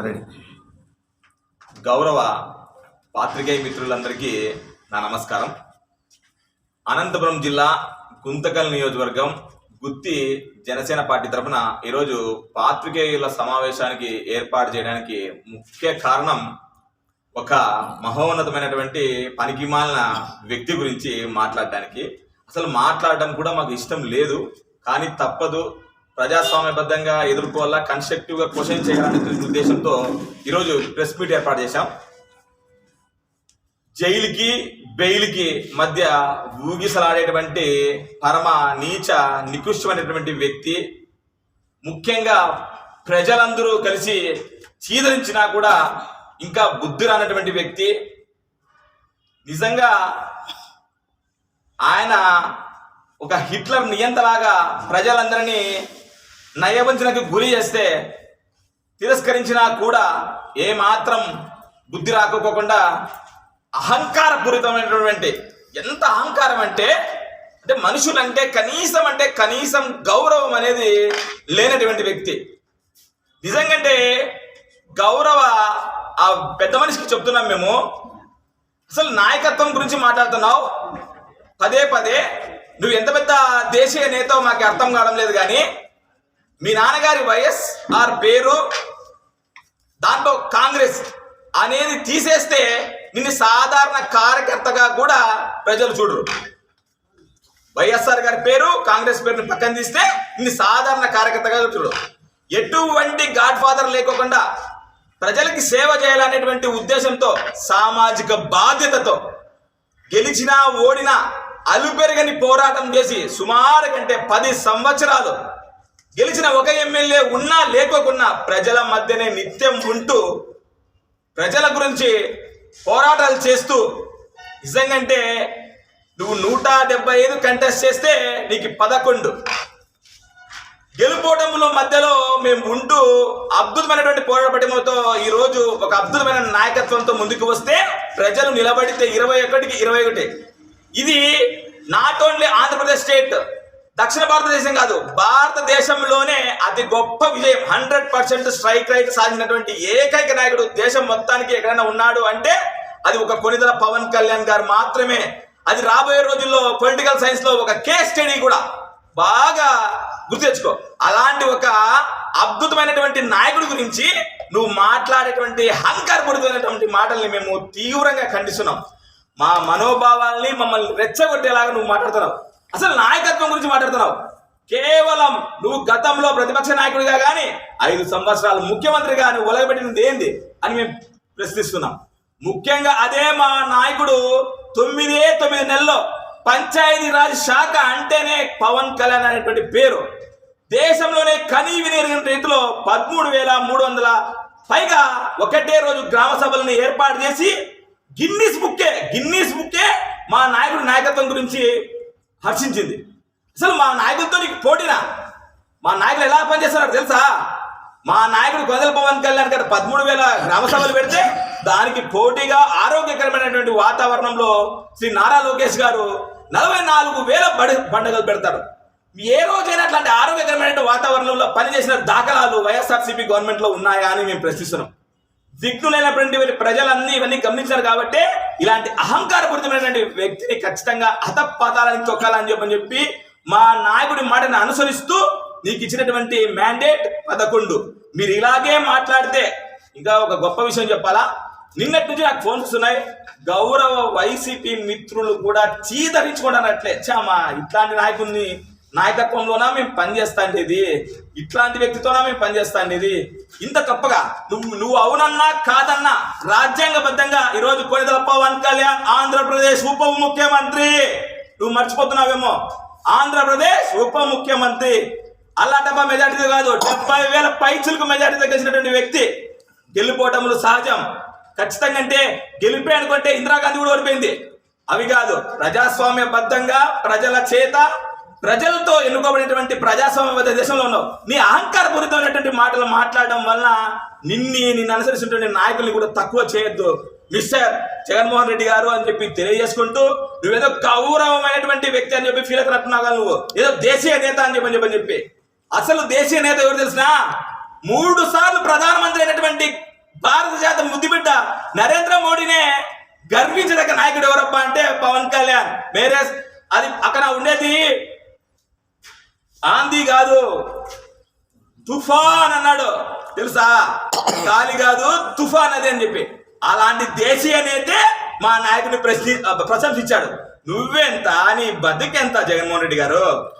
Ready. గౌరవ పాత్రికేయ మిత్రులందరికీ నా నమస్కారం. అనంతపురం జిల్లా గుంతకల్ నియోజకవర్గం గుత్తి జనసేన పార్టీ తరఫున ఈరోజు పాత్రికేయుల సమావేశానికి ఏర్పాటు చేయడానికి ముఖ్య కారణం ఒక మహోన్నతమైనటువంటి పనికిమాలిన వ్యక్తి గురించి మాట్లాడడానికి. అసలు మాట్లాడడం కూడా మాకు ఇష్టం లేదు కానీ తప్పదు. ప్రజాస్వామ్యబద్ధంగా ఎదుర్కోవాలా కన్స్ట్రక్టివ్గా క్వశ్చన్ చేయాలనే ఉద్దేశంతో ఈరోజు ప్రెస్ మీట్ ఏర్పాటు చేశాం. జైలుకి బెయిల్కి మధ్య ఊగిసలాడేటువంటి పరమ నీచ నికృష్టమైనటువంటి వ్యక్తి ముఖ్యంగా ప్రజలందరూ కలిసి చీదరించినా కూడా ఇంకా బుద్ధి రానటువంటి వ్యక్తి నిజంగా ఆయన ఒక హిట్లర్ నియంతలాగా ప్రజలందరినీ నయవంచనకు గురి చేస్తే తిరస్కరించినా కూడా ఏమాత్రం బుద్ధి రాకపోకుండా అహంకారపూరితమైనటువంటి ఎంత అహంకారం అంటే అంటే మనుషులంటే కనీసం అంటే కనీసం గౌరవం అనేది లేనటువంటి వ్యక్తి. నిజంగంటే గౌరవ ఆ పెద్ద మనిషికి చెప్తున్నాం మేము అసలు నాయకత్వం గురించి మాట్లాడుతున్నావు? పదే పదే నువ్వు ఎంత పెద్ద దేశీయ నేత మాకు అర్థం కావడం లేదు కానీ మీ నాన్నగారి వైఎస్ ఆర్ పేరు? దాంట్లో కాంగ్రెస్ అనేది తీసేస్తే నిన్ను సాధారణ కార్యకర్తగా కూడా ప్రజలు చూడరు. వైఎస్ఆర్ గారి పేరు కాంగ్రెస్ పేరుని పక్కన తీస్తే నిన్ను సాధారణ కార్యకర్తగా చూడరు. ఎటువంటి గాడ్ ఫాదర్ లేకోకుండా ప్రజలకి సేవ చేయాలనేటువంటి ఉద్దేశంతో సామాజిక బాధ్యతతో గెలిచినా ఓడినా అలుపెరగని పోరాటం చేసి సుమారు కంటే పది సంవత్సరాలు గెలిచిన ఒక ఎమ్మెల్యే ఉన్నా లేకోకున్నా ప్రజల మధ్యనే నిత్యం ఉంటూ ప్రజల గురించి పోరాటాలు చేస్తూ నిజంగంటే నువ్వు నూట డెబ్బై ఐదు కంటెస్ట్ చేస్తే నీకు పదకొండు. గెలుపోవడంలో మధ్యలో మేము ఉంటూ అద్భుతమైనటువంటి పోరాటపటిమతో ఈ రోజు ఒక అద్భుతమైన నాయకత్వంతో ముందుకు వస్తే ప్రజలు నిలబడితే ఇరవై ఒకటికి ఇరవై ఒకటి. ఇది నాట్ ఓన్లీ ఆంధ్రప్రదేశ్ స్టేట్ దక్షిణ భారతదేశం కాదు భారతదేశంలోనే అతి గొప్ప విజయం. హండ్రెడ్ పర్సెంట్ స్ట్రైక్ రైట్ సాధించినటువంటి ఏకైక నాయకుడు దేశం మొత్తానికి ఎక్కడైనా ఉన్నాడు అంటే అది ఒక కొనిదల పవన్ కళ్యాణ్ గారు మాత్రమే. అది రాబోయే రోజుల్లో పొలిటికల్ సైన్స్లో ఒక కేస్ స్టడీ కూడా. బాగా గుర్తు తెచ్చుకో. అలాంటి ఒక అద్భుతమైనటువంటి నాయకుడి గురించి నువ్వు మాట్లాడేటువంటి అహంకారపూరితమైనటువంటి మాటల్ని మేము తీవ్రంగా ఖండిస్తున్నాం. మా మనోభావాల్ని మమ్మల్ని రెచ్చగొట్టేలాగా నువ్వు మాట్లాడుతున్నావు. అసలు నాయకత్వం గురించి మాట్లాడుతున్నావు? కేవలం నువ్వు గతంలో ప్రతిపక్ష నాయకుడిగా కానీ ఐదు సంవత్సరాలు ముఖ్యమంత్రిగా నువ్వు ఒలగబెట్టినది ఏంది అని మేము ప్రశ్నిస్తున్నాం. ముఖ్యంగా అదే మా నాయకుడు తొమ్మిదే తొమ్మిది నెలల్లో పంచాయతీ రాజ్ శాఖ అంటేనే పవన్ కళ్యాణ్ అనేటువంటి పేరు. దేశంలోనే కనీ వినిరిగిన రీతిలో పదమూడు వేల మూడు వందల పైగా ఒకటే రోజు గ్రామ సభలను ఏర్పాటు చేసి గిన్నీస్ బుక్కే గిన్నీస్ బుక్కే మా నాయకుడి నాయకత్వం గురించి హర్షించింది. అసలు మా నాయకులతో నీకు పోటీనా? మా నాయకులు ఎలా పనిచేస్తున్నారు తెలుసా? మా నాయకుడు కొందల పవన్ కళ్యాణ్ గారు పదమూడు వేల గ్రామ సభలు పెడితే దానికి పోటీగా ఆరోగ్యకరమైనటువంటి వాతావరణంలో శ్రీ నారా లోకేష్ గారు నలభై నాలుగు వేల బడి పండుగలు పెడతారు. ఏ రోజైనా అట్లాంటి ఆరోగ్యకరమైన వాతావరణంలో పనిచేసిన దాఖలాలు వైఎస్ఆర్సీపీ గవర్నమెంట్లో ఉన్నాయా అని మేము ప్రశ్నిస్తున్నాం. దిగ్గులైనటువంటి ప్రజలన్నీ ఇవన్నీ గమనించారు కాబట్టి ఇలాంటి అహంకారపూరితమైనటువంటి వ్యక్తిని ఖచ్చితంగా హతపాతాలని తొక్కాలని చెప్పని చెప్పి మా నాయకుడి మాటను అనుసరిస్తూ నీకు ఇచ్చినటువంటి మ్యాండేట్ పదకొండు. మీరు ఇలాగే మాట్లాడితే ఇంకా ఒక గొప్ప విషయం చెప్పాలా? నిన్నటి నుంచి నాకు ఫోన్స్ వస్తున్నాయి. గౌరవ వైసీపీ మిత్రులు కూడా చీదరించుకోవడానట్లే చామా ఇట్లాంటి నాయకుడిని నాయకత్వంలోనా మేము పనిచేస్తాండేది? ఇట్లాంటి వ్యక్తితోనా మేము పనిచేస్తాండేది? ఇంత తప్పగా నువ్వు నువ్వు అవునన్నా కాదన్నా రాజ్యాంగబద్ధంగా ఈరోజు కొనిదల పవన్ కళ్యాణ్ ఆంధ్రప్రదేశ్ ఉప ముఖ్యమంత్రి. నువ్వు మర్చిపోతున్నావేమో? ఆంధ్రప్రదేశ్ ఉప ముఖ్యమంత్రి. అల్లాటప్ప మెజార్టీతో కాదు డెబ్బై వేల పైచులకు మెజార్టీతో గెలిచినటువంటి వ్యక్తి. గెలిపోవటములు సహజం. ఖచ్చితంగా అంటే గెలిపే అనుకుంటే ఇందిరాగాంధీ కూడా ఓడిపోయింది. అవి కాదు ప్రజాస్వామ్య బద్ధంగా ప్రజల చేత ప్రజలతో ఎన్నుకోబడినటువంటి ప్రజాస్వామ్య దేశంలో ఉన్నావు. నీ అహంకారపూరితమైనటువంటి మాటలు మాట్లాడడం వల్ల నిన్ని నిన్ను అనుసరిస్తున్న నాయకుల్ని కూడా తక్కువ చేయొద్దు. మిస్టర్ జగన్మోహన్ రెడ్డి గారు అని చెప్పి తెలియజేసుకుంటూ నువ్వేదో గౌరవమైనటువంటి వ్యక్తి అని చెప్పి ఫీల్ అవుతున్నట్టున్నావు నువ్వు. ఏదో దేశీయ నేత అని చెప్పని చెప్పని చెప్పి. అసలు దేశీయ నేత ఎవరు తెలిసినా? మూడు సార్లు ప్రధానమంత్రి అయినటువంటి భారత జాత ముద్దుబిడ్డ నరేంద్ర మోడీనే గర్వించదగ్గ నాయకుడు ఎవరబ్బా అంటే పవన్ కళ్యాణ్. వేరే అది అక్కడ ఉండేది ఆంది కాదు తుఫాన్ అన్నాడు. తెలుసా? గాలి కాదు తుఫాన్ అదే అని చెప్పి. అలాంటి దేశీయ నేతే మా నాయకుని ప్రశ్ని ప్రశంసించాడు. నువ్వెంత? నీ బతుకెంత జగన్మోహన్ రెడ్డి గారు?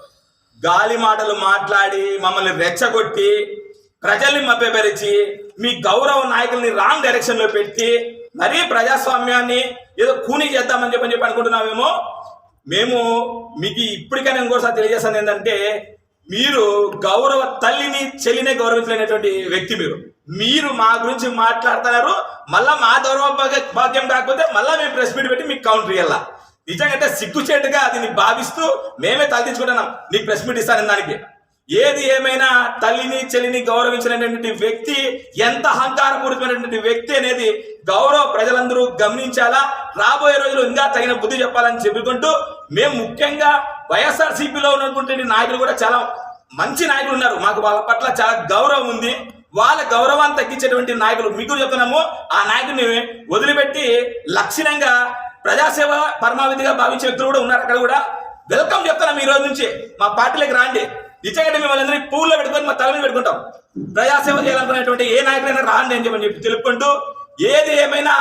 గాలి మాటలు మాట్లాడి మమ్మల్ని రెచ్చగొట్టి ప్రజల్ని మభ్యపరిచి మీ గౌరవ నాయకుల్ని రాంగ్ డైరెక్షన్లో పెట్టి మరీ ప్రజాస్వామ్యాన్ని ఏదో కూని చేద్దామని చెప్పని చెప్పి అనుకుంటున్నామేమో మేము మీకు ఇప్పటికైనా ఇంకోసారి తెలియజేస్తాను ఏంటంటే మీరు గౌరవ తల్లిని చెల్లినే గౌరవించలేనటువంటి వ్యక్తి మీరు. మీరు మా గురించి మాట్లాడుతున్నారు మళ్ళా మా గౌరవ భాగ్యం కాకపోతే మళ్ళా మేము ప్రెస్ మీట్ పెట్టి మీకు కౌంటర్ ఇవ్వాల నిజంగా అంటే సిగ్గుచేటుగా అది భావిస్తూ మేమే తలదించుకుంటున్నాం. నీకు ప్రెస్ మీట్ ఇస్తాను దానికి. ఏది ఏమైనా తల్లిని చెల్లిని గౌరవించినటువంటి వ్యక్తి ఎంత అహంకారపూరితమైనటువంటి వ్యక్తి అనేది గౌరవ ప్రజలందరూ గమనించాలా? రాబోయే రోజులు ఇంకా తగిన బుద్ధి చెప్పాలని చెప్పుకుంటూ మేము ముఖ్యంగా వైఎస్ఆర్సీపీలో ఉన్నటువంటి నాయకులు కూడా చాలా మంచి నాయకులు ఉన్నారు. మాకు వాళ్ళ పట్ల చాలా గౌరవం ఉంది. వాళ్ళ గౌరవాన్ని తగ్గించేటువంటి నాయకులు మీకు చెప్తున్నాము. ఆ నాయకుడిని వదిలిపెట్టి లక్షణంగా ప్రజాసేవ పరమావిధిగా భావించే వ్యక్తులు కూడా ఉన్నారు. అక్కడ కూడా వెల్కమ్ చెప్తున్నాం ఈ రోజు నుంచి. మా పార్టీలకు రాండి. నిజంగా మిమ్మల్ని అందరినీ పూల్లో పెట్టుకొని మా తల మీద పెట్టుకుంటాం. ప్రజాసేవ చేయాలనుకునేటువంటి ఏ నాయకుడైనా రాండి అని చెప్పని చెప్పి తెలుపుకుంటూ ఏది ఏమైనా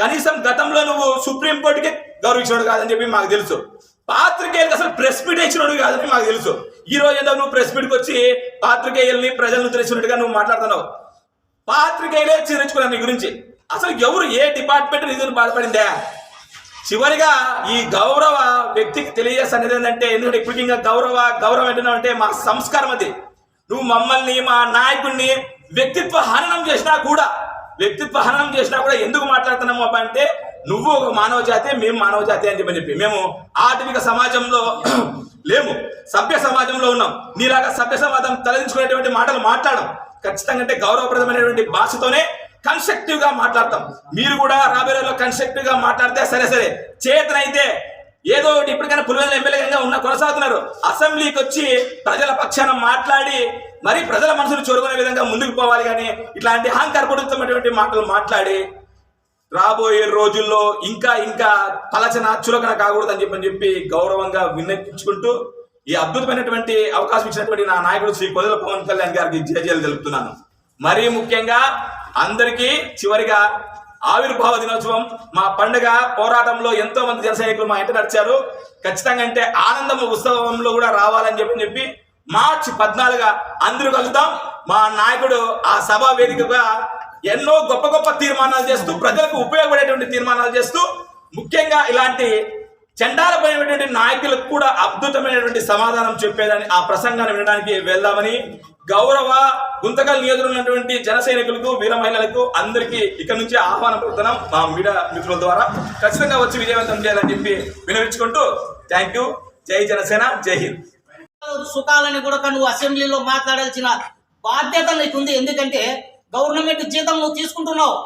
కనీసం గతంలో నువ్వు సుప్రీంకోర్టుకి గౌరవించినోడు కాదని చెప్పి మాకు తెలుసు. పాత్రికేయులకు అసలు ప్రెస్ మీట్ ఇచ్చినోడు కాదని మాకు తెలుసు. ఈ రోజు ఏదో నువ్వు ప్రెస్ మీట్కి వచ్చి పాత్రికేయుల్ని ప్రజలను తెలిసినట్టుగా నువ్వు మాట్లాడుతున్నావు. పాత్రికేయులే చీరించుకున్నారు నీ గురించి. అసలు ఎవరు ఏ డిపార్ట్మెంట్ నిధులు బాధపడిందా? చివరిగా ఈ గౌరవ వ్యక్తికి తెలియజేస్తాను ఏంటంటే ఎందుకంటే ఇప్పుడు ఇంకా గౌరవ గౌరవం ఏంటంటే అంటే మా సంస్కారం అది. నువ్వు మమ్మల్ని మా నాయకుడిని వ్యక్తిత్వ హననం చేసినా కూడా వ్యక్తిత్వ హననం చేసినా కూడా ఎందుకు మాట్లాడుతున్నాము అబ్బా అంటే నువ్వు ఒక మానవ జాతి మేము మానవ జాతి అని చెప్పి. మేము ఆధునిక సమాజంలో లేము. సభ్య సమాజంలో ఉన్నాం. నీలాగా సభ్య సమాజం తలదించుకునేటువంటి మాటలు మాట్లాడడం ఖచ్చితంగా అంటే గౌరవప్రదమైనటువంటి భాషతోనే కన్స్ట్రక్టివ్గా మాట్లాడతాం. మీరు కూడా రాబోయే రోజుల్లో కన్స్ట్రక్టివ్గా మాట్లాడితే సరే సరే. చేతనైతే ఏదో ఒకటి ఇప్పటికైనా పులివెందుల ఎమ్మెల్యేగా ఉన్న కొనసాగుతున్నారు. అసెంబ్లీకి వచ్చి ప్రజల పక్షాన మాట్లాడి మరి ప్రజల మనసును చూరుకునే విధంగా ముందుకు పోవాలి కానీ ఇట్లాంటి అహంకారపడుతున్నటువంటి మాటలు మాట్లాడి రాబోయే రోజుల్లో ఇంకా ఇంకా పలచన చులకన కాకూడదని చెప్పని చెప్పి గౌరవంగా విన్నపించుకుంటూ ఈ అద్భుతమైనటువంటి అవకాశం ఇచ్చినటువంటి నా నాయకుడు శ్రీ కొదల పవన్ కళ్యాణ్ గారికి జయజయలు తెలుపుతున్నాను. మరీ ముఖ్యంగా అందరికీ చివరిగా ఆవిర్భావ దినోత్సవం మా పండుగ పోరాటంలో ఎంతో మంది జనసైనికులు మా ఇంట నడిచారు. ఖచ్చితంగా అంటే ఆనందం ఉత్సవంలో కూడా రావాలని చెప్పి చెప్పి మార్చి పద్నాలుగు అందరూ కలుద్దాం. మా నాయకుడు ఆ సభా వేదికగా ఎన్నో గొప్ప గొప్ప తీర్మానాలు చేస్తూ ప్రజలకు ఉపయోగపడేటువంటి తీర్మానాలు చేస్తూ ముఖ్యంగా ఇలాంటి చండాలపోయినటువంటి నాయకులకు కూడా అద్భుతమైనటువంటి సమాధానం చెప్పేదని ఆ ప్రసంగాన్ని వినడానికి వెళ్దామని గౌరవ గుంతకల్ నియోజకవర్గంలో ఉన్నటువంటి జన సైనికులకు వీర మహిళలకు అందరికీ ఇక్కడ నుంచి ఆహ్వానం పడుతున్నాం మా మీడియా మిత్రుల ద్వారా. ఖచ్చితంగా వచ్చి విజయవంతం చేయాలని చెప్పి వినవించుకుంటూ థ్యాంక్ యూ జై జనసేన జై హింద్. సుఖాలని కూడా నువ్వు అసెంబ్లీలో మాట్లాడాల్సిన బాధ్యత నీకుంది. ఎందుకంటే గవర్నమెంట్ జీతం నువ్వు తీసుకుంటున్నావు.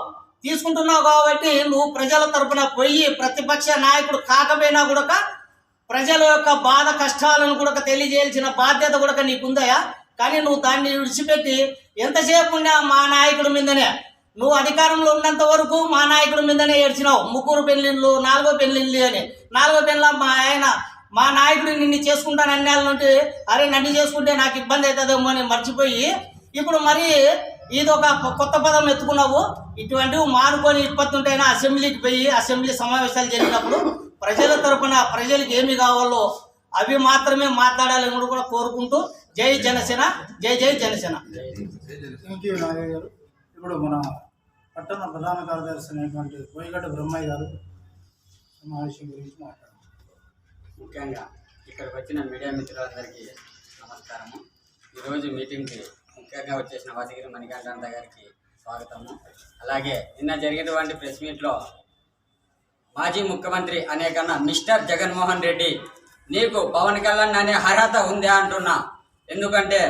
తీసుకుంటున్నావు కాబట్టి నువ్వు ప్రజల తరపున పోయి ప్రతిపక్ష నాయకుడు కాకపోయినా కూడా ప్రజల యొక్క బాధ కష్టాలను కూడా తెలియజేయాల్సిన బాధ్యత కూడా నీకుందయా? కానీ నువ్వు దాన్ని విడిచిపెట్టి ఎంతసేపు ఉన్నా మా నాయకుడి మీదనే నువ్వు అధికారంలో ఉన్నంత వరకు మా నాయకుడి మీదనే ఏడ్చినావు. ముగ్గురు పెళ్ళిళ్ళు నాలుగో పెళ్ళిళ్ళు అని. నాలుగో పెళ్ళ మా ఆయన మా నాయకుడు నిన్ను చేసుకుంటాను అన్యాల అరే నన్ను చేసుకుంటే నాకు ఇబ్బంది అవుతుందేమో అని మర్చిపోయి ఇప్పుడు మరి ఇది ఒక కొ- కొత్త పదం ఎత్తుకున్నావు. ఇటువంటివి మానుకొని ఇప్పతుంటేనా అసెంబ్లీకి పోయి అసెంబ్లీ సమావేశాలు జరిగినప్పుడు ప్రజల తరపున ప్రజలకు ఏమి కావాలో అవి మాత్రమే మాట్లాడాలని కూడా కోరుకుంటూ జై జనసేన జై జై జనసేన. ఇప్పుడు మన పట్టణ ప్రధాన కార్యదర్శి అయినటువంటి బోయగడ్డ బ్రహ్మయ్య గారు సమావేశం గురించి మాట్లాడారు ముఖ్యంగా ఇక్కడికి వచ్చిన మీడియా మిత్రులందరికీ నమస్కారము. ఈరోజు మీటింగ్కి ముఖ్యంగా వచ్చేసిన వసగిరి మణికంఠాంత గారికి స్వాగతము. అలాగే నిన్న జరిగినటువంటి ప్రెస్ మీట్లో మాజీ ముఖ్యమంత్రి అనే కన్నా మిస్టర్ జగన్మోహన్ రెడ్డి నీకు పవన్ కళ్యాణ్ అనే అర్హత ఉందా అంటున్నా. ఎందుకంటే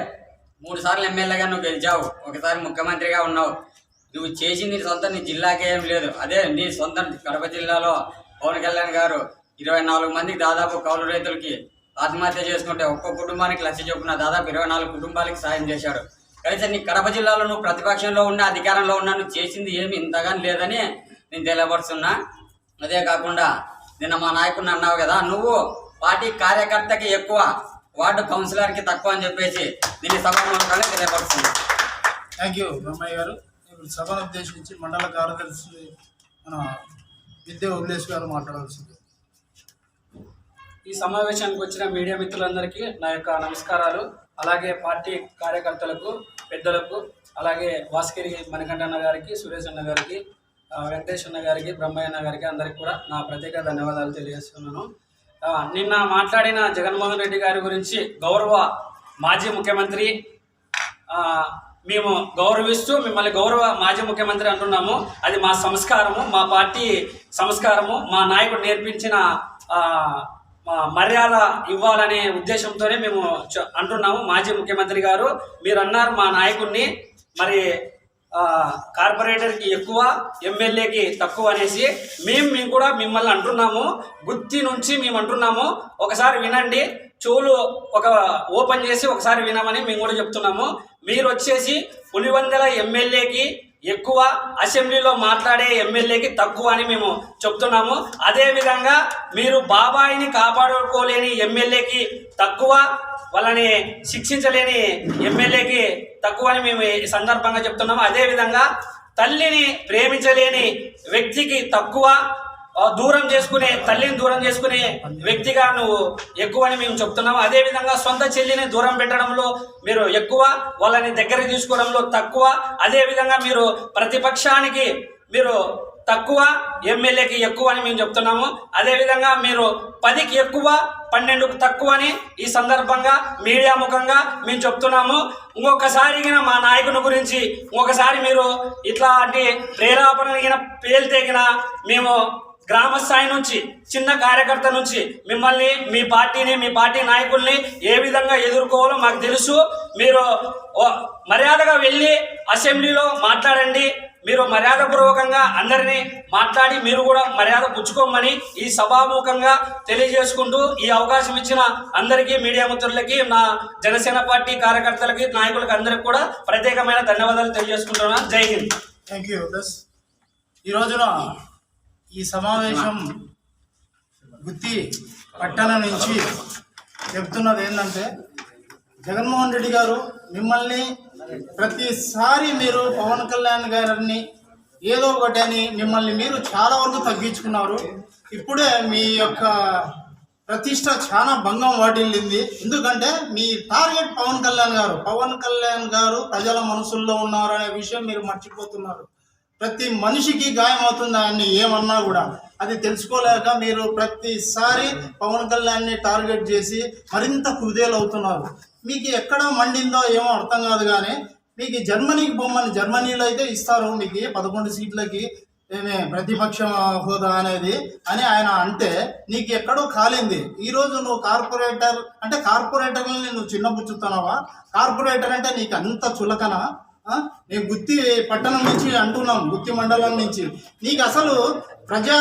మూడు సార్లు ఎమ్మెల్యేగా నువ్వు గెలిచావు. ఒకసారి ముఖ్యమంత్రిగా ఉన్నావు. నువ్వు చేసింది నీ సొంత నీ జిల్లాకే ఏం లేదు. అదే నీ సొంత కడప జిల్లాలో పవన్ కళ్యాణ్ గారు ఇరవై నాలుగు మందికి దాదాపు కౌలు రైతులకి ఆత్మహత్య చేసుకుంటే ఒక్కో కుటుంబానికి లక్ష చొప్పున దాదాపు ఇరవై నాలుగు కుటుంబాలకి సాయం చేశాడు. కనీసం నీ కడప జిల్లాలో నువ్వు ప్రతిపక్షంలో ఉన్న అధికారంలో ఉన్నా నువ్వు చేసింది ఏమి ఇంతగా లేదని నేను తెలియపరుస్తున్నా అదే కాకుండా నిన్న మా నాయకుడిని అన్నావు కదా నువ్వు పార్టీ కార్యకర్తకి ఎక్కువ వార్డు కౌన్సిలర్కి తక్కువ అని చెప్పేసి దీన్ని సభాముఖంగా తెలియపరుస్తున్నా థ్యాంక్ యూ బ్రహ్మయ్య గారు. ఇప్పుడు సభను ఉద్దేశించి మండల కార్యదర్శి మన విద్యా ఉల్లేష్ గారు మాట్లాడాల్సింది. ఈ సమావేశానికి వచ్చిన మీడియా మిత్రులందరికీ నా యొక్క నమస్కారాలు. అలాగే పార్టీ కార్యకర్తలకు పెద్దలకు అలాగే వాసుగిరి మణికంఠన్న గారికి సురేష్ అన్న గారికి వెంకటేష్ అన్న గారికి బ్రహ్మయ్య అన్న గారికి అందరికి కూడా నా ప్రత్యేక ధన్యవాదాలు తెలియజేస్తున్నాను. నిన్న మాట్లాడిన జగన్మోహన్ రెడ్డి గారి గురించి గౌరవ మాజీ ముఖ్యమంత్రి మేము గౌరవిస్తూ మిమ్మల్ని గౌరవ మాజీ ముఖ్యమంత్రి అంటున్నాము. అది మా సంస్కారము మా పార్టీ సంస్కారము మా నాయకుడు నేర్పించిన మర్యాద ఇవ్వాలనే ఉద్దేశంతోనే మేము అంటున్నాము. మాజీ ముఖ్యమంత్రి గారు మీరు అన్నారు మా నాయకుడిని మరి కార్పొరేటర్కి ఎక్కువ ఎమ్మెల్యేకి తక్కువ అనేసి మేము మేము కూడా మిమ్మల్ని అంటున్నాము. గుత్తి నుంచి మేము అంటున్నాము. ఒకసారి వినండి. చెవులు ఒక ఓపెన్ చేసి ఒకసారి వినమని మేము కూడా చెప్తున్నాము. మీరు వచ్చేసి పులివందల ఎమ్మెల్యేకి ఎక్కువ అసెంబ్లీలో మాట్లాడే ఎమ్మెల్యేకి తక్కువ అని మేము చెప్తున్నాము. అదేవిధంగా మీరు బాబాయిని కాపాడుకోలేని ఎమ్మెల్యేకి తక్కువ వాళ్ళని శిక్షించలేని ఎమ్మెల్యేకి తక్కువ అని మేము ఈ సందర్భంగా చెప్తున్నాము. అదేవిధంగా తల్లిని ప్రేమించలేని వ్యక్తికి తక్కువ దూరం చేసుకునే తల్లిని దూరం చేసుకునే వ్యక్తిగా నువ్వు ఎక్కువ అని మేము చెప్తున్నాము. అదేవిధంగా సొంత చెల్లిని దూరం పెట్టడంలో మీరు ఎక్కువ వాళ్ళని దగ్గర తీసుకోవడంలో తక్కువ. అదేవిధంగా మీరు ప్రతిపక్షానికి మీరు తక్కువ ఎమ్మెల్యేకి ఎక్కువ అని మేము చెప్తున్నాము. అదేవిధంగా మీరు పదికి ఎక్కువ పన్నెండుకు తక్కువ అని ఈ సందర్భంగా మీడియా ముఖంగా మేము చెప్తున్నాము. ఇంకొకసారి మా నాయకుని గురించి ఇంకొకసారి మీరు ఇట్లాంటి ప్రేరేపణ గిన పేల్తేగిన మేము గ్రామ స్థాయి నుంచి చిన్న కార్యకర్త నుంచి మిమ్మల్ని మీ పార్టీని మీ పార్టీ నాయకుల్ని ఏ విధంగా ఎదుర్కోవాలో మాకు తెలుసు. మీరు మర్యాదగా వెళ్ళి అసెంబ్లీలో మాట్లాడండి. మీరు మర్యాదపూర్వకంగా అందరినీ మాట్లాడి మీరు కూడా మర్యాద పుచ్చుకోమని ఈ సభాముఖంగా తెలియజేసుకుంటూ ఈ అవకాశం ఇచ్చిన అందరికీ మీడియా మిత్రులకి నా జనసేన పార్టీ కార్యకర్తలకి నాయకులకి అందరికి కూడా ప్రత్యేకమైన ధన్యవాదాలు తెలియజేసుకుంటున్నాను జై హింద్. థ్యాంక్ యూ ఈ రోజున ఈ సమావేశం గుత్తి పట్టణం నుంచి చెప్తున్నది ఏంటంటే జగన్మోహన్ రెడ్డి గారు మిమ్మల్ని ప్రతిసారి మీరు పవన్ కళ్యాణ్ గారిని ఏదో ఒకటి అని మిమ్మల్ని మీరు చాలా వరకు తగ్గించుకున్నారు. ఇప్పుడే మీ యొక్క ప్రతిష్ట చాలా భంగం వాటిల్లింది. ఎందుకంటే మీ టార్గెట్ పవన్ కళ్యాణ్ గారు పవన్ కళ్యాణ్ గారు ప్రజల మనసుల్లో ఉన్నారు అనే విషయం మీరు మర్చిపోతున్నారు. ప్రతి మనిషికి గాయం అవుతుందా అని ఏమన్నా కూడా. అది తెలుసుకోలేక మీరు ప్రతిసారి పవన్ కళ్యాణ్ని టార్గెట్ చేసి మరింత కుదేలు అవుతున్నారు మీకు ఎక్కడ మండిందో ఏమో అర్థం కాదు కానీ మీకు జర్మనీకి బొమ్మని జర్మనీలో అయితే ఇస్తారు. మీకు పదకొండు సీట్లకి ఏమే ప్రతిపక్ష హోదా అనేది అని ఆయన అంటే నీకు ఎక్కడో కాలింది. ఈరోజు నువ్వు కార్పొరేటర్ అంటే కార్పొరేటర్ని నువ్వు చిన్నపుచ్చుతున్నావా? కార్పొరేటర్ అంటే నీకు అంత చులకనా? ఆ? నేను గుత్తి పట్టణం నుంచి అంటున్నాం గుత్తి మండలం నుంచి. నీకు అసలు ప్రజా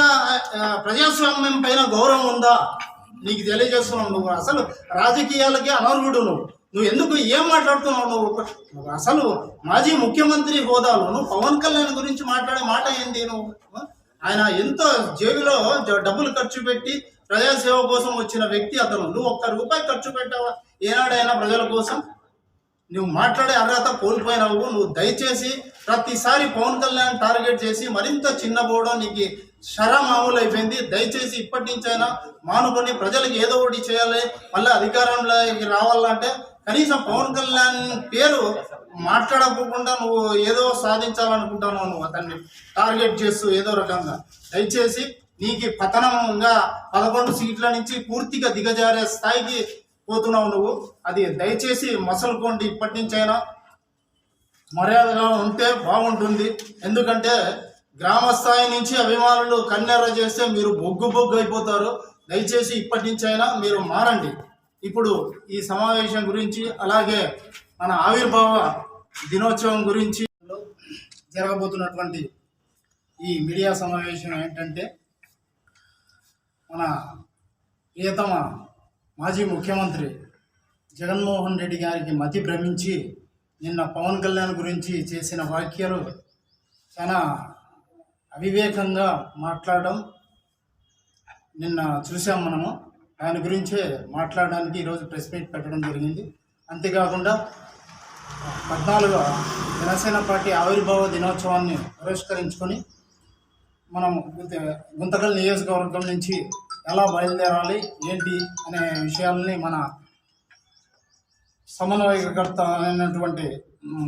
ప్రజాస్వామ్యం పైన గౌరవం ఉందా? నీకు తెలియజేస్తున్నావు నువ్వు. అసలు రాజకీయాలకి అనర్హుడు నువ్వు. నువ్వు ఎందుకు ఏం మాట్లాడుతున్నావు నువ్వు? అసలు మాజీ ముఖ్యమంత్రి హోదాలో నువ్వు పవన్ కళ్యాణ్ గురించి మాట్లాడే మాట ఏంది నువ్వు? ఆయన ఎంతో జేబులో డబ్బులు ఖర్చు పెట్టి ప్రజాసేవ కోసం వచ్చిన వ్యక్తి అతను. నువ్వు ఒక్క రూపాయి ఖర్చు పెట్టావా? ఏనాడైనా ప్రజల కోసం? నువ్వు మాట్లాడే అర్హత కోల్పోయినావు. నువ్వు దయచేసి ప్రతిసారి పవన్ కళ్యాణ్ టార్గెట్ చేసి మరింత చిన్నపోవడం నీకు శర మామూలు అయిపోయింది దయచేసి ఇప్పటి నుంచైనా మానుకొని ప్రజలకు ఏదో ఒకటి చేయాలి. మళ్ళీ అధికారంలోకి రావాలంటే కనీసం పవన్ కళ్యాణ్ పేరు మాట్లాడకుండా నువ్వు ఏదో సాధించాలనుకుంటాను నువ్వు అతన్ని టార్గెట్ చేస్తూ ఏదో రకంగా. దయచేసి నీకు పతనంగా పదకొండు సీట్ల నుంచి పూర్తిగా దిగజారే స్థాయికి పోతున్నావు నువ్వు? అది దయచేసి మసలుకోండి ఇప్పటి నుంచైనా. మర్యాదగా ఉంటే బాగుంటుంది. ఎందుకంటే గ్రామ స్థాయి నుంచి అభిమానులు కన్నెర్ర చేస్తే మీరు బొగ్గు బొగ్గు అయిపోతారు. దయచేసి ఇప్పటి నుంచైనా మీరు మారండి. ఇప్పుడు ఈ సమావేశం గురించి అలాగే మన ఆవిర్భావ దినోత్సవం గురించి జరగబోతున్నటువంటి ఈ మీడియా సమావేశం ఏంటంటే మన ప్రియతమ మాజీ ముఖ్యమంత్రి జగన్మోహన్ రెడ్డి గారికి మతి భ్రమించి నిన్న పవన్ కళ్యాణ్ గురించి చేసిన వ్యాఖ్యలు చాలా అవివేకంగా మాట్లాడడం నిన్న చూసాం మనము. ఆయన గురించే మాట్లాడడానికి ఈరోజు ప్రెస్ మీట్ పెట్టడం జరిగింది. అంతేకాకుండా పద్నాలుగు జనసేన పార్టీ ఆవిర్భావ దినోత్సవాన్ని పురస్కరించుకొని మనం గుంతకల్ నియోజకవర్గం నుంచి ఎలా బయలుదేరాలి ఏంటి అనే విషయాలని మన సమన్వయకర్త అయినటువంటి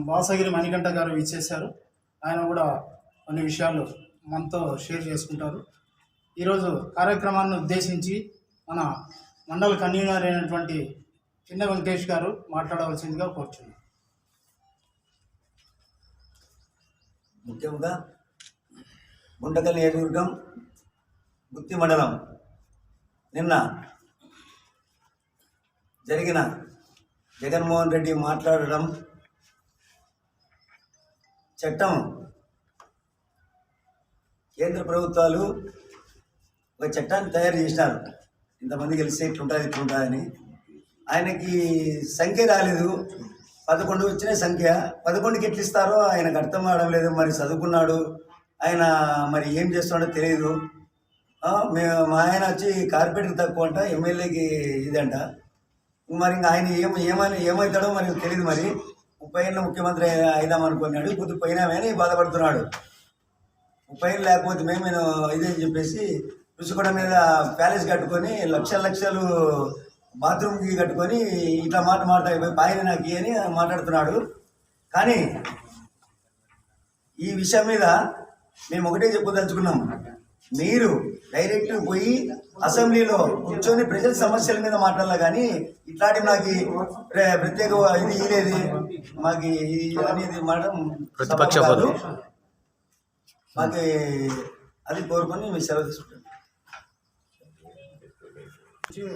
బాసగిరి మణికంఠ గారు ఇచ్చేశారు ఆయన కూడా కొన్ని విషయాలు మనతో షేర్ చేసుకుంటారు. ఈరోజు కార్యక్రమాన్ని ఉద్దేశించి మన మండల కన్వీనర్ అయినటువంటి చిన్న వెంకటేష్ గారు మాట్లాడవలసిందిగా కోరుచున్నాను ముఖ్యంగా గుంటకల్ నియోజకవర్గం గుత్తి మండలం నిన్న జరిగిన జగన్మోహన్ రెడ్డి మాట్లాడడం చట్టం కేంద్ర ప్రభుత్వాలు ఒక చట్టాన్ని తయారు చేసినారు. ఇంతమంది కలిసి ఇట్లుంటుంది ఇట్లుంటుందని ఆయనకి సంఖ్య రాలేదు. పదకొండు వచ్చిన సంఖ్య. పదకొండుకి ఎట్లా ఇస్తారో ఆయనకు అర్థం కావడం లేదు. మరి చదువుకున్నాడు. ఆయన మరి ఏం చేస్తున్నాడో తెలియదు. మేము మా ఆయన వచ్చి కార్పొరేట్కి తక్కువ అంట ఎమ్మెల్యేకి ఇదంట. మరి ఇంకా ఆయన ఏం ఏమని ఏమవుతాడో మరి తెలియదు మరి. ముప్పై ఏళ్ళ ముఖ్యమంత్రి అయిదాం అనుకున్నాడు కొద్ది పోయినామని బాధపడుతున్నాడు. ముప్పై ఏళ్ళు లేకపోతే మేము నేను ఇదని చెప్పేసి రుచికొండ మీద ప్యాలెస్ కట్టుకొని లక్షల లక్షలు బాత్రూమ్కి కట్టుకొని ఇట్లా మాట మాట్లాడిపోయి పైన నాకు అని మాట్లాడుతున్నాడు. కానీ ఈ విషయం మీద మేము ఒకటే చెప్పదలుచుకున్నాం. మీరు డైరెక్ట్ పోయి అసెంబ్లీలో కూర్చొని ప్రజల సమస్యల మీద మాట్లాడాలి కానీ ఇట్లాంటి నాకు ప్ర- ప్రత్యేక ఇది ఇలేదు మాకు అనేది మాట ప్రతిపక్ష. మాకు అది కోరుకొని మీ సెలవు తీసుకుంటాం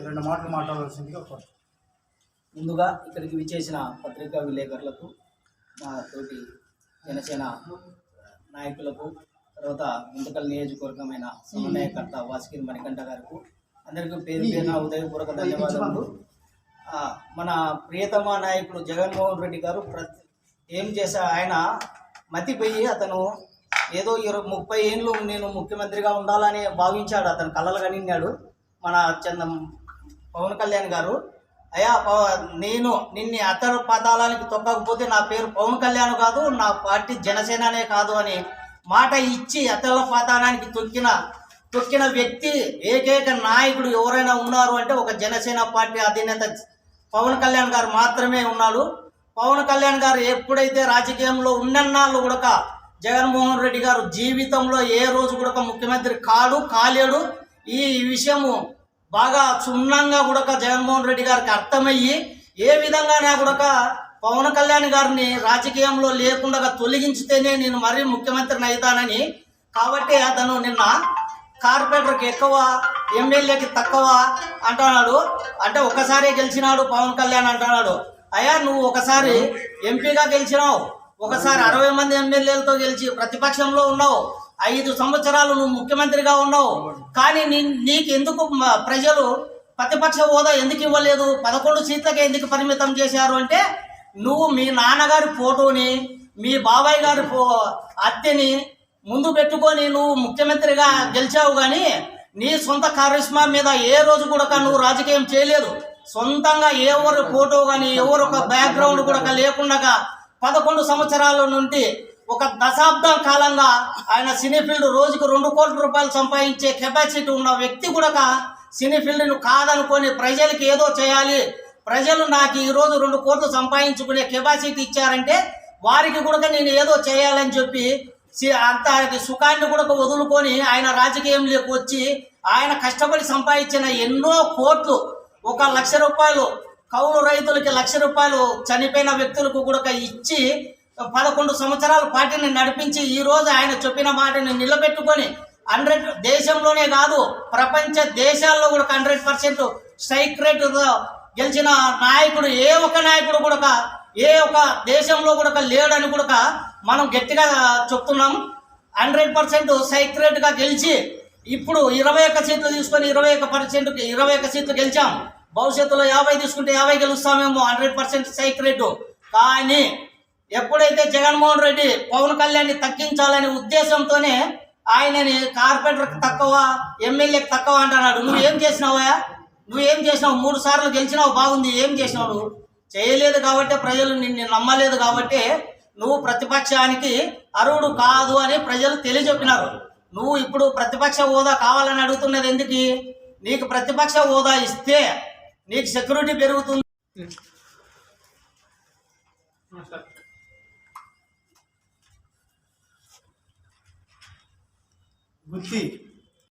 రెండు మాటలు మాట్లాడవలసిందిగా కోరుచున్నాను ముందుగా ఇక్కడికి విచ్చేసిన పత్రికా విలేకరులకు మా తోటి జనసేన నాయకులకు తర్వాత గుంతకల్ నియోజకవర్గమైన సమన్వయకర్త వాసుకిరి మణికంఠ గారికి అందరికీ పేరు పేరున ఉదయపూర్వక ధన్యవాదములు. ఆ, మన ప్రియతమ నాయకుడు జగన్మోహన్ రెడ్డి గారు ప్రతి ఏం చేశా ఆయన మతిపోయి అతను ఏదో ఇరవై ముప్పై ఏళ్ళు నేను ముఖ్యమంత్రిగా ఉండాలని భావించాడు. అతను కలలు కనిన్నాడు. మన చంద పవన్ కళ్యాణ్ గారు అయ్యా నేను నిన్ను అతర పదాలానికి తొక్కకపోతే నా పేరు పవన్ కళ్యాణ్ కాదు నా పార్టీ జనసేననే కాదు అని మాట ఇచ్చి అతల పతనానికి తొక్కిన తొక్కిన వ్యక్తి ఏకైక నాయకుడు ఎవరైనా ఉన్నారు అంటే ఒక జనసేన పార్టీ అధినేత పవన్ కళ్యాణ్ గారు మాత్రమే ఉన్నాడు. పవన్ కళ్యాణ్ గారు ఎప్పుడైతే రాజకీయంలో ఉన్నన్నాళ్ళు కూడా జగన్మోహన్ రెడ్డి గారు జీవితంలో ఏ రోజు కూడా ముఖ్యమంత్రి కాడు కాలేడు. ఈ విషయము బాగా క్షుణ్ణంగా కూడా జగన్మోహన్ రెడ్డి గారికి అర్థమయ్యి ఏ విధంగానే కూడా పవన్ కళ్యాణ్ గారిని రాజకీయంలో లేకుండా తొలగించితేనే నేను మరీ ముఖ్యమంత్రిని అవుతానని. కాబట్టి అతను నిన్న కార్పొరేటర్కి ఎక్కువ ఎమ్మెల్యేకి తక్కువ అంటున్నాడు. అంటే ఒకసారి గెలిచినాడు పవన్ కళ్యాణ్ అంటున్నాడు. అయ్యా నువ్వు ఒకసారి ఎంపీగా గెలిచినావు. ఒకసారి అరవై మంది ఎమ్మెల్యేలతో గెలిచి ప్రతిపక్షంలో ఉన్నావు. ఐదు సంవత్సరాలు నువ్వు ముఖ్యమంత్రిగా ఉన్నావు. కానీ నీ నీకు ఎందుకు ప్రజలు ప్రతిపక్ష హోదా ఎందుకు ఇవ్వలేదు? పదకొండు సీట్లకే ఎందుకు పరిమితం చేశారు అంటే నువ్వు మీ నాన్నగారి ఫోటోని మీ బాబాయ్ గారి ఫో అత్తెని ముందు పెట్టుకొని నువ్వు ముఖ్యమంత్రిగా గెలిచావు కానీ నీ సొంత కరిష్మా మీద ఏ రోజు కూడా నువ్వు రాజకీయం చేయలేదు. సొంతంగా ఎవరు ఫోటో కానీ ఎవరు ఒక బ్యాక్గ్రౌండ్ కూడా లేకుండా పదకొండు సంవత్సరాల నుండి ఒక దశాబ్దం కాలంగా ఆయన సినీ ఫీల్డ్ రోజుకు రెండు కోట్ల రూపాయలు సంపాదించే కెపాసిటీ ఉన్న వ్యక్తి కూడా సినీ ఫీల్డ్ను కాదనుకొని ప్రజలకి ఏదో చేయాలి ప్రజలు నాకు ఈరోజు రెండు కోట్లు సంపాదించుకునే కెపాసిటీ ఇచ్చారంటే వారికి కూడా నేను ఏదో చేయాలని చెప్పి అంత సుఖాన్ని కూడా వదులుకొని ఆయన రాజకీయంలోకి వచ్చి ఆయన కష్టపడి సంపాదించిన ఎన్నో కోట్లు ఒక లక్ష రూపాయలు కౌలు రైతులకి లక్ష రూపాయలు చనిపోయిన వ్యక్తులకు కూడా ఇచ్చి పదకొండు సంవత్సరాలు పార్టీని నడిపించి ఈరోజు ఆయన చెప్పిన మాటని నిలబెట్టుకొని హండ్రెడ్ దేశంలోనే కాదు ప్రపంచ దేశాల్లో కూడా హండ్రెడ్ పర్సెంట్ స్ట్రైక్ రేటుతో గెలిచిన నాయకుడు ఏ ఒక్క నాయకుడు కూడా ఏ ఒక్క దేశంలో కూడా లేడని కూడా మనం గట్టిగా చెప్తున్నాం. హండ్రెడ్ పర్సెంట్ సైక్రెట్గా గెలిచి ఇప్పుడు ఇరవై ఒక్క సీట్లు తీసుకొని ఇరవై ఒక్క పర్సెంట్ ఇరవై ఒక్క సీట్లు గెలిచాం. భవిష్యత్తులో యాభై తీసుకుంటే యాభై గెలుస్తామేమో హండ్రెడ్ పర్సెంట్ సైక్రెట్. కానీ ఎప్పుడైతే జగన్మోహన్ రెడ్డి పవన్ కళ్యాణ్ని తగ్గించాలనే ఉద్దేశంతోనే ఆయనని కార్పొరేటర్కి తక్కువ ఎమ్మెల్యేకి తక్కువ అంటున్నాడు. ఏం చేసినావా నువ్వేం చేసినావు? మూడు సార్లు గెలిచినావు బాగుంది. ఏం చేసినావు నువ్వు? చేయలేదు కాబట్టి ప్రజలు నిన్ను నమ్మలేదు కాబట్టి నువ్వు ప్రతిపక్షానికి అర్హుడు కాదు అని ప్రజలు తెలియజెప్పినారు. నువ్వు ఇప్పుడు ప్రతిపక్ష హోదా కావాలని అడుగుతున్నది ఎందుకు? నీకు ప్రతిపక్ష హోదా ఇస్తే నీకు సెక్యూరిటీ పెరుగుతుంది. గుత్తి.